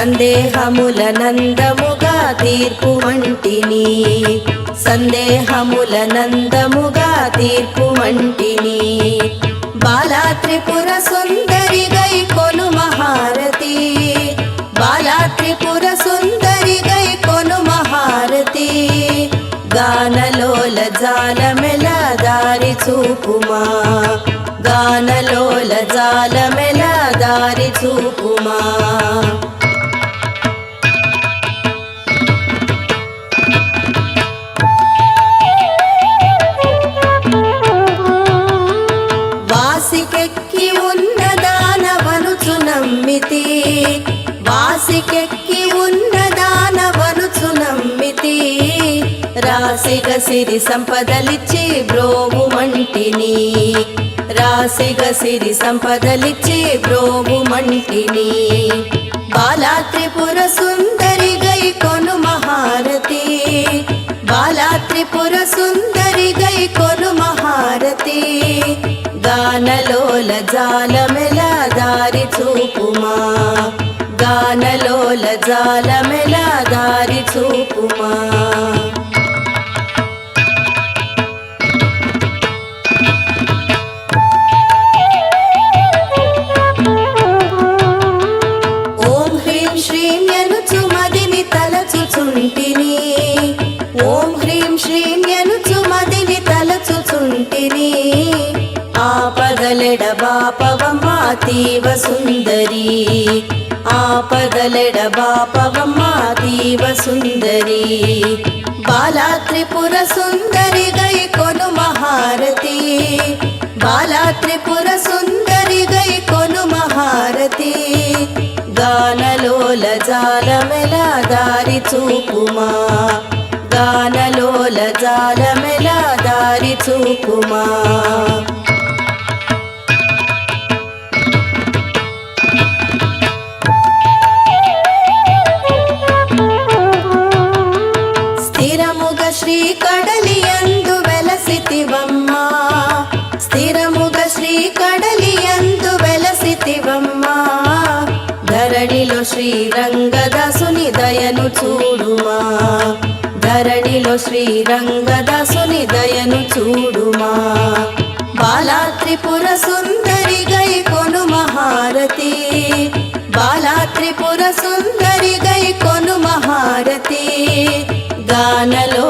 సందేహముల నందముగా తీర్పు వంటిని. సందేహముల నందముగా తీర్పు వంటిని. బాలా త్రిపుర సుందరి గై కొను మహారతి. బాలా త్రిపుర సుందరి గై కొను మహారతి. గానలోల జాలమెల దారి చూపుమా. గానలోల జాలమెల దారి చూపుమా. రాశికెక్కి ఉన్న దానవనుచు నమ్మితి. రాశిగ సిరి సంపదలిచ్చి బ్రోము మంటిని. రాశిగ సిరి సంపదలిచ్చి బ్రోము మంటిని. బాలా త్రిపుర సుందరి గై కొను మహారతి. బాలా త్రిపుర సుందరి గై కొను మహారతి. గానలోల జాలమెల దారి చూపుమా. గానలోల జాలమెల దారి చూపుమా. ఓం హ్రీం శ్రీం ఎనుచు మదిని తలచుచుంటిని. ఓం హ్రీం శ్రీం ఎనుచు మదిని తలచుచుంటిని. ఆపదలెడ బాపవమా తీవ సుందరీ. ఆపదలెడబాపవమ్మ దీవ సుందరి. బాలా త్రిపుర సుందరి గై కొను మహారతి. బాలా త్రిపుర సుందరి గై కొను మహారతి. గానలోల జాలమెల దారి చూపుమా. గానలోల జాలమెల దారి చూపుమా. శ్రీ కడలి యందు వెలసితివమ్మా. స్థిరముగ శ్రీ కడలి యందు వెలసితివమ్మా. ధరణిలో శ్రీరంగదాసుని దయను చూడుమా. ధరణిలో శ్రీరంగదాసుని దయను చూడుమా. బాలా త్రిపుర సుందరి గై కొను మహారతి. బాలా త్రిపుర సుందరి గై కొను మహారతి. గానలో